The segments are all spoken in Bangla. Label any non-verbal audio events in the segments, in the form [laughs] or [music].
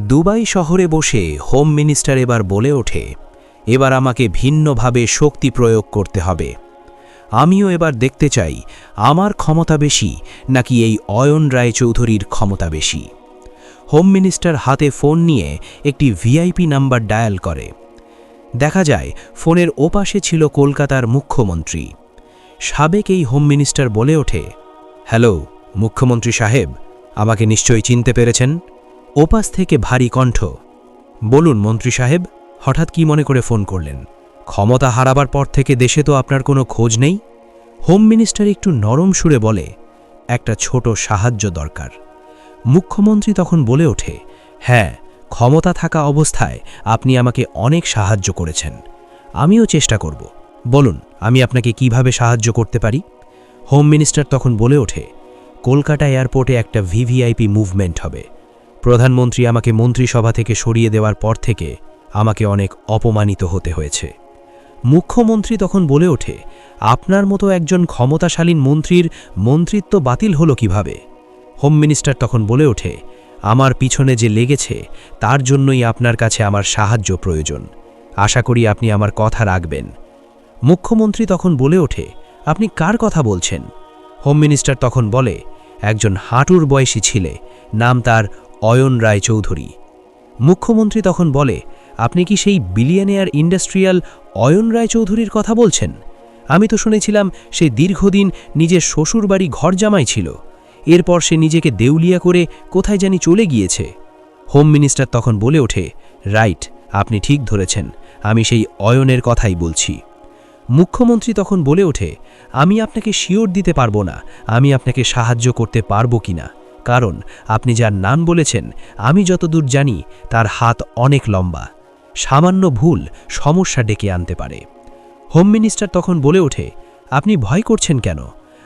দুবাই শহরে বসে হোম মিনিস্টার এবার বলে ওঠে, এবার আমাকে ভিন্নভাবে শক্তি প্রয়োগ করতে হবে। আমিও এবার দেখতে চাই, আমার ক্ষমতা বেশি নাকি এই অয়ন রায়চৌধুরীর ক্ষমতা বেশি? হোম মিনিস্টার হাতে ফোন নিয়ে একটি ভিআইপি নাম্বার ডায়াল করে। দেখা যায়, ফোনের ওপাশে ছিল কলকাতার মুখ্যমন্ত্রী। সাবেক এই হোম মিনিস্টার বলে ওঠে, হ্যালো, মুখ্যমন্ত্রী সাহেব, আমাকে নিশ্চয়ই চিনতে পেরেছেন? ওপাশ থেকে ভারী কণ্ঠ। বলুন, মন্ত্রী সাহেব, হঠাৎ কি মনে করে ফোন করলেন? ক্ষমতা হারাবার পর থেকে দেশে তো আপনার কোনো খোঁজ নেই? হোম মিনিস্টার একটু নরম সুরে বলে, একটা ছোট সাহায্য দরকার। মুখ্যমন্ত্রী তখন বলে ওঠে হ্যাঁ ক্ষমতা থাকা অবস্থায় আপনি আমাকে অনেক সাহায্য করেছেন। আমিও চেষ্টা করব। বলুন, আমি আপনাকে কীভাবে সাহায্য করতে পারি? হোম মিনিস্টার তখন বলে ওঠে, কলকাতা এয়ারপোর্টে একটা ভিভিআইপি মুভমেন্ট হবে। প্রধানমন্ত্রী আমাকে মন্ত্রিসভা থেকে সরিয়ে দেওয়ার পর থেকে আমাকে অনেক অপমানিত হতে হয়েছে। মুখ্যমন্ত্রী তখন বলে ওঠে, আপনার মতো একজন ক্ষমতাশালীন মন্ত্রীর মন্ত্রিত্ব বাতিল হলো কীভাবে? হোম মিনিস্টার তখন বলে ওঠে, আমার পিছনে যে লেগেছে, তার জন্যই আপনার কাছে আমার সাহায্য প্রয়োজন। আশা করি আপনি আমার কথা রাখবেন। মুখ্যমন্ত্রী তখন বলে ওঠে, আপনি কার কথা বলছেন? হোম মিনিস্টার তখন বলে, একজন হাঁটুর বয়সী ছিলে, নাম তার অয়ন রায় চৌধুরী মুখ্যমন্ত্রী তখন বলে, আপনি কি সেই বিলিয়নিয়ার ইন্ডাস্ট্রিয়াল অয়ন রায় চৌধুরীর কথা বলছেন? আমি তো শুনেছিলাম সে দীর্ঘদিন নিজের শ্বশুরবাড়ি ঘর জামাই ছিল। এরপর সে নিজেকে দেউলিয়া করে কোথায় জানি চলে গিয়েছে। হোম মিনিস্টার তখন বলে ওঠে, রাইট, আপনি ঠিক ধরেছেন, আমি সেই অয়নের কথাই বলছি। মুখ্যমন্ত্রী তখন বলে ওঠে, আমি আপনাকে শিওর দিতে পারব না, আমি আপনাকে সাহায্য করতে পারব কিনা কারণ আপনি যার নাম বলেছেন, আমি যতদূর জানি তার হাত অনেক লম্বা। সামান্য ভুল সমস্যা ডেকে আনতে পারে। হোম মিনিস্টার তখন বলে ওঠে, আপনি ভয় করছেন কেন?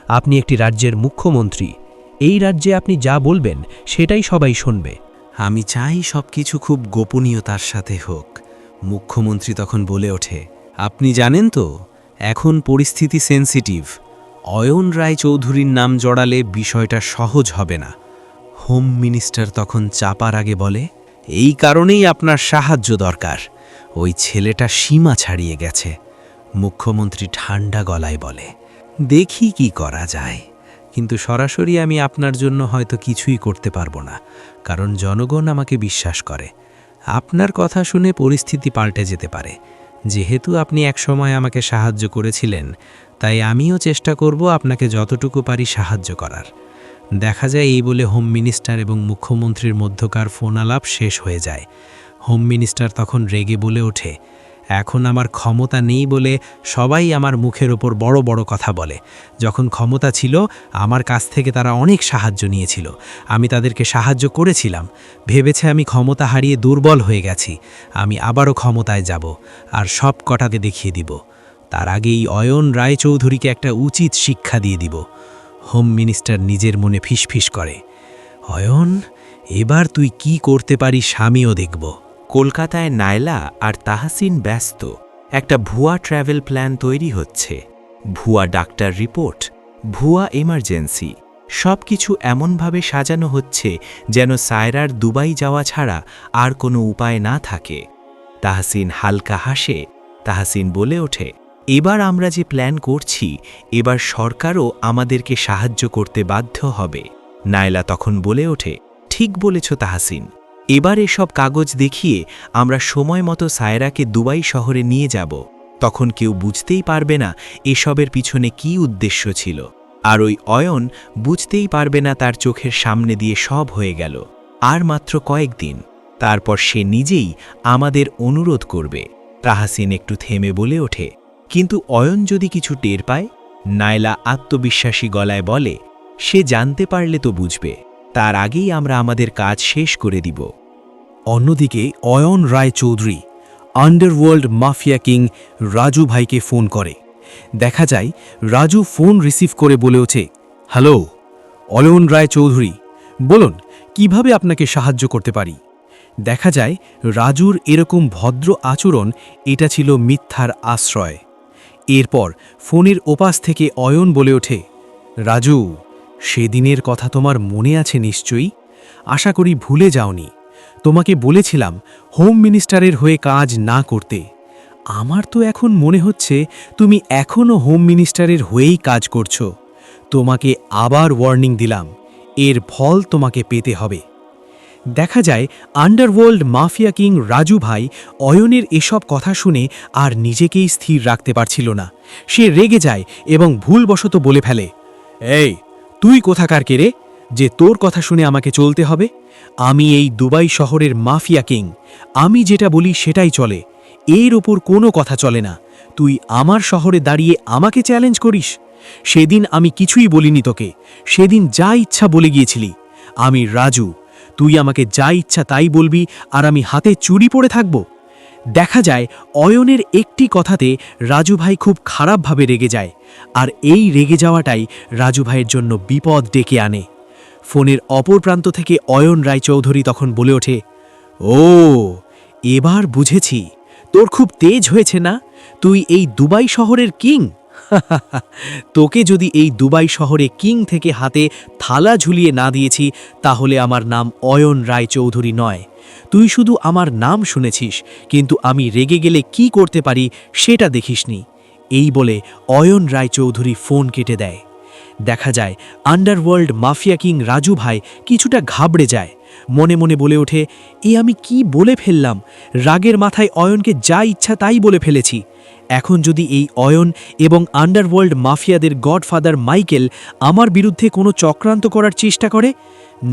আপনি একটি রাজ্যের মুখ্যমন্ত্রী। এই রাজ্যে আপনি যা বলবেন সেটাই সবাই শুনবে। আমি চাই সব কিছু খুব গোপনীয়তার সাথে হোক। মুখ্যমন্ত্রী তখন বলে ওঠে, আপনি জানেন তো, এখন পরিস্থিতি সেন্সিটিভ। অয়ন রায় চৌধুরীর নাম জড়ালে বিষয়টা সহজ হবে না। হোম মিনিস্টার তখন চাপার আগে বলে, এই কারণেই আপনার সাহায্য দরকার। ওই ছেলেটা সীমা ছাড়িয়ে গেছে। মুখ্যমন্ত্রী ঠান্ডা গলায় বলে, দেখি কি করা যায়। কিন্তু সরাসরি আমি আপনার জন্য হয়তো কিছুই করতে পারব না, কারণ জনগণ আমাকে বিশ্বাস করে। আপনার কথা শুনে পরিস্থিতি পাল্টে যেতে পারে। যেহেতু আপনি একসময় আমাকে সাহায্য করেছিলেন, তাই আমিও চেষ্টা করব আপনাকে যতটুকু পারি সাহায্য করার। দেখা যায় এই বলে হোম মিনিস্টার এবং মুখ্যমন্ত্রীর মধ্যকার ফোন আলাপ শেষ হয়ে যায়। হোম মিনিস্টার তখন রেগে বলে ওঠে, এখন আমার ক্ষমতা নেই বলে সবাই আমার মুখের ওপর বড় বড় কথা বলে। যখন ক্ষমতা ছিল, আমার কাছ থেকে তারা অনেক সাহায্য নিয়েছিল। আমি তাদেরকে সাহায্য করেছিলাম। ভেবেছে আমি ক্ষমতা হারিয়ে দুর্বল হয়ে গেছি। আমি আবারও ক্ষমতায় যাব আর সব কটাকে দেখিয়ে দিব। তার আগেই অয়ন রায়চৌধুরীকে একটা উচিত শিক্ষা দিয়ে দিব। হোম মিনিস্টার নিজের মনে ফিসফিস করে, অয়ন, এবার তুই কি করতে পারিস আমিও দেখব। কলকাতায় নায়লা আর তাহাসিন ব্যস্ত। একটা ভুয়া ট্রাভেল প্ল্যান তৈরি হচ্ছে। ভুয়া ডাক্তার রিপোর্ট ভুয়া এমার্জেন্সি সব কিছু এমনভাবে সাজানো হচ্ছে যেন সায়রার দুবাই যাওয়া ছাড়া আর কোনো উপায় না থাকে। তাহসিন হালকা হাসে। তাহসিন বলে ওঠে এবার আমরা যে প্ল্যান করছি, এবার সরকারও আমাদেরকে সাহায্য করতে বাধ্য হবে। নায়লা তখন বলে ওঠে, ঠিক বলেছ তাহাসিন। এবার এসব কাগজ দেখিয়ে আমরা সময় মতো সায়রাকে দুবাই শহরে নিয়ে যাব। তখন কেউ বুঝতেই পারবে না এসবের পিছনে কি উদ্দেশ্য ছিল। আর ওই অয়ন বুঝতেই পারবে না তার চোখের সামনে দিয়ে সব হয়ে গেল। আর মাত্র কয়েকদিন। তারপর সে নিজেই আমাদের অনুরোধ করবে। তাহাসিন একটু থেমে বলে ওঠে কিন্তু অয়ন যদি কিছু টের পায়, নায়লা আত্মবিশ্বাসী গলায় বলে, সে জানতে পারলে তো বুঝবে, তার আগেই আমরা আমাদের কাজ শেষ করে দিব। অন্যদিকে Ayan Roy Chowdhury underworld mafia king Raju ভাইকে ফোন করে। দেখা যায়, রাজু ফোন রিসিভ করে বলে ওঠে, হ্যালো, অয়ন রায় চৌধুরী বলুন, কীভাবে আপনাকে সাহায্য করতে পারি? দেখা যায়, রাজুর এরকম ভদ্র আচরণ, এটা ছিল মিথ্যার আশ্রয়। এরপর ফোনের ওপাশ থেকে অয়ন বলে ওঠে, রাজু, সেদিনের কথা তোমার মনে আছে নিশ্চয়ই? আশা করি ভুলে যাওনি। তোমাকে বলেছিলাম হোম মিনিস্টারের হয়ে কাজ না করতে। আমার তো এখন মনে হচ্ছে তুমি এখনও হোম মিনিস্টারের হয়েই কাজ করছ। তোমাকে আবার ওয়ার্নিং দিলাম। এর ফল তোমাকে পেতে হবে। দেখা যায় আন্ডারওয়ার্ল্ড মাফিয়া কিং রাজু ভাই অয়নের এসব কথা শুনে আর নিজেকেই স্থির রাখতে পারছিল না। সে রেগে যায় এবং ভুলবশত বলে ফেলে, এই, তুই কোথাকার কে রে? যে তোর কথা শুনে আমাকে চলতে হবে? আমি এই দুবাই শহরের মাফিয়া কিং আমি যেটা বলি সেটাই চলে। এর ওপর কোনো কথা চলে না। তুই আমার শহরে দাঁড়িয়ে আমাকে চ্যালেঞ্জ করিস? সেদিন আমি কিছুই বলিনি তোকে। সেদিন যা ইচ্ছা বলে গিয়েছিলি। আমি রাজু তুই আমাকে যা ইচ্ছা তাই বলবি আর আমি হাতে চুরি পড়ে থাকব। দেখা যায়, অয়নের একটি কথাতে রাজু ভাই খুব খারাপভাবে রেগে যায়, আর এই রেগে যাওয়াটাই রাজু ভাইয়ের জন্য বিপদ ডেকে আনে। ফোনের অপর প্রান্ত থেকে অয়ন রায়চৌধুরী তখন বলে ওঠে, ও, এবার বুঝেছি, তোর খুব তেজ হয়েছে না? তুই এই দুবাই শহরের কিং [laughs] তোকে যদি এই দুবাই শহরে কিং থেকে হাতে থালা ঝুলিয়ে না দিয়েছি, তাহলে আমার নাম অয়ন রায়চৌধুরী নয়। তুই শুধু আমার নাম শুনেছিস, কিন্তু আমি রেগে গেলে কি করতে পারি সেটা দেখিসনি। এই বলে অয়ন রায়চৌধুরী ফোন কেটে দেয়। দেখা যায়, আন্ডারওয়ার্ল্ড মাফিয়া কিং রাজু ভাই কিছুটা ঘাবড়ে যায়। মনে মনে বলে ওঠে, এ আমি কি বলে ফেললাম? রাগের মাথায় অয়নকে যা ইচ্ছা তাই বলে ফেলেছি। এখন যদি এই অয়ন এবং আন্ডারওয়ার্ল্ড মাফিয়াদের গডফাদার মাইকেল আমার বিরুদ্ধে কোনো চক্রান্ত করার চেষ্টা করে?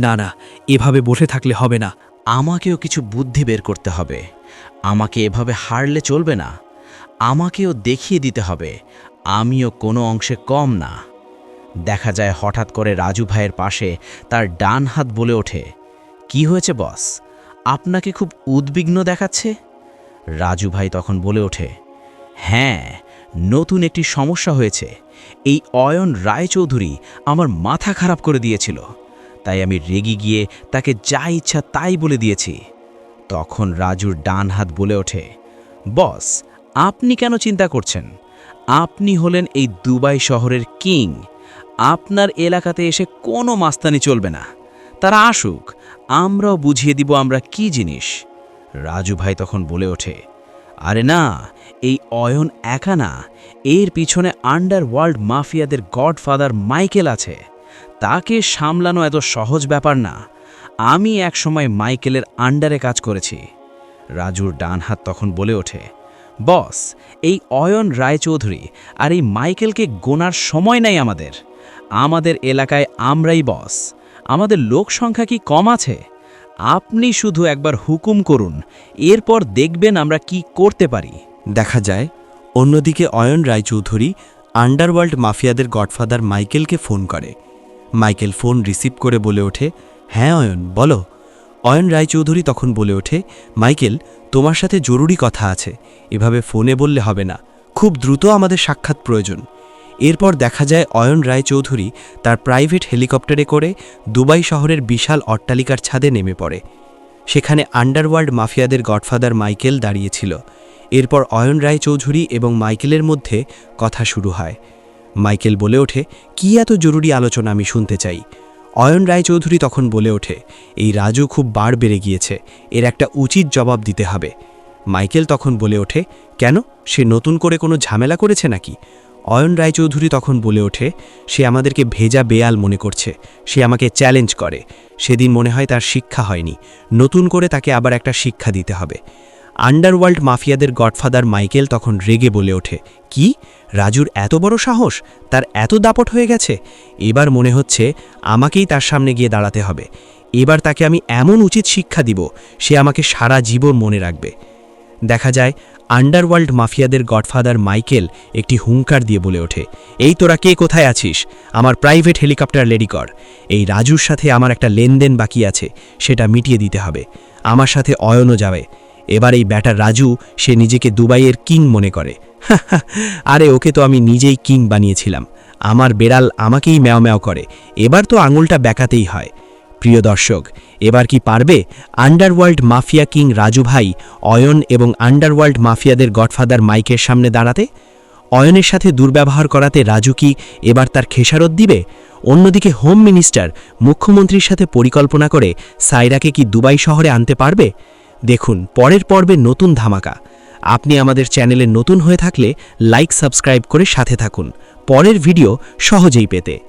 না না, এভাবে বসে থাকলে হবে না। আমাকেও কিছু বুদ্ধি বের করতে হবে। আমাকে এভাবে হারলে চলবে না। আমাকেও দেখিয়ে দিতে হবে। আমিও কোনো অংশে কম না। দেখা যায় হঠাৎ করে রাজু ভাইয়ের পাশে তার ডান হাত বলে ওঠে। কি হয়েছে, বস? আপনাকে খুব উদ্বিগ্ন দেখাচ্ছে? রাজু ভাই তখন বলে ওঠে হ্যাঁ নতুন একটি সমস্যা হয়েছে। এই অয়ন রায়চৌধুরী আমার মাথা খারাপ করে দিয়েছিল। তাই আমি রেগে গিয়ে তাকে যা ইচ্ছা তাই বলে দিয়েছি। তখন রাজুর ডান হাত বলে ওঠে, বস, আপনি কেন চিন্তা করছেন? আপনি হলেন এই দুবাই শহরের কিং। আপনার এলাকাতে এসে কোনো মাস্তানি চলবে না। তারা আসুক, আমরাও বুঝিয়ে দিব আমরা কি জিনিস। রাজু ভাই তখন বলে ওঠে আরে না, এই অয়ন একা না, এর পিছনে আন্ডারওয়ার্ল্ড মাফিয়াদের গডফাদার মাইকেল আছে। তাকে সামলানো এত সহজ ব্যাপার না। আমি একসময় মাইকেলের আন্ডারে কাজ করেছি। রাজুর ডান হাত তখন বলে ওঠে, বস, এই অয়ন রায়চৌধুরী আর এই মাইকেলকে গোনার সময় নাই আমাদের। আমাদের এলাকায় আমরাই বস। আমাদের লোক সংখ্যা কি কম আছে? আপনি শুধু একবার হুকুম করুন, এরপর দেখবেন আমরা কি করতে পারি। দেখা যায়, অন্যদিকে অয়ন রায়চৌধুরী আন্ডারওয়ার্ল্ড মাফিয়াদের গডফাদার মাইকেলকে ফোন করে। মাইকেল ফোন রিসিভ করে বলে ওঠে হ্যাঁ অয়ন, বলো। অয়ন রায়চৌধুরী তখন বলে ওঠে, মাইকেল, তোমার সাথে জরুরি কথা আছে, এভাবে ফোনে বললে হবে না। খুব দ্রুত আমাদের সাক্ষাৎ প্রয়োজন। এরপর দেখা যায় অয়ন রায়চৌধুরী তার প্রাইভেট হেলিকপ্টারে করে দুবাই শহরের বিশাল অট্টালিকার ছাদে নেমে পড়ে। সেখানে আন্ডারওয়ার্ল্ড মাফিয়াদের গডফাদার মাইকেল দাঁড়িয়েছিল। এরপর অয়ন রায়চৌধুরী এবং মাইকেলের মধ্যে কথা শুরু হয়। মাইকেল বলে ওঠে, কি এত জরুরি আলোচনা আমি শুনতে চাই? অয়ন রায়চৌধুরী তখন বলে ওঠে, এই রাজু খুব বার বেড়ে গিয়েছে, এর একটা উচিত জবাব দিতে হবে। মাইকেল তখন বলে ওঠে, কেন? সে নতুন করে কোনো ঝামেলা করেছে নাকি? অয়ন রায়চৌধুরী তখন বলে ওঠে, সে আমাদেরকে ভেজা বেয়াল মনে করছে। সে আমাকে চ্যালেঞ্জ করে। সেদিন মনে হয় তার শিক্ষা হয়নি। নতুন করে তাকে আবার একটা শিক্ষা দিতে হবে। আন্ডারওয়ার্ল্ড মাফিয়াদের গডফাদার মাইকেল তখন রেগে বলে ওঠে, কি? রাজুর এত বড় সাহস? তার এত দাপট হয়ে গেছে? এবার মনে হচ্ছে আমাকেই তার সামনে গিয়ে দাঁড়াতে হবে। এবার তাকে আমি এমন উচিত শিক্ষা দিব, সে আমাকে সারা জীবন মনে রাখবে। দেখা যায় আন্ডারওয়ার্ল্ড মাফিয়াদের গডফাদার মাইকেল একটি হুঙ্কার দিয়ে বলে ওঠে, এই তোরা কে? কোথায় আছিস? আমার প্রাইভেট হেলিকপ্টার লেডি কর। এই রাজুর সাথে আমার একটা লেনদেন বাকি আছে, সেটা মিটিয়ে দিতে হবে। আমার সাথে অয়নও যাবে। এবার এই ব্যাটার রাজু, সে নিজেকে দুবাইয়ের কিং মনে করে। [laughs] আরে, ওকে তো আমি নিজেই কিং বানিয়েছিলাম। আমার বেড়াল আমাকেই ম্যাও ম্যাও করে। এবার তো আঙুলটা বেঁকাতেই হয়। প্রিয় দর্শক, এবার কি পারবে? আন্ডারওয়ার্ল্ড মাফিয়া কিং রাজু ভাই অয়ন এবং আন্ডারওয়ার্ল্ড মাফিয়াদের গডফাদার মাইকের সামনে দাঁড়াতে? অয়নের সাথে দুর্ব্যবহার করাতে রাজু কি এবার তার খেসারত দিবে? অন্যদিকে হোম মিনিস্টার মুখ্যমন্ত্রীর সাথে পরিকল্পনা করে সাইরাকে কি দুবাই শহরে আনতে পারবে? দেখুন, পরের পর্বে নতুন ধামাকা। আপনি আমাদের চ্যানেলে নতুন হয়ে থাকলে লাইক, সাবস্ক্রাইব করে সাথে থাকুন। পরের ভিডিও সহজেই পেতে।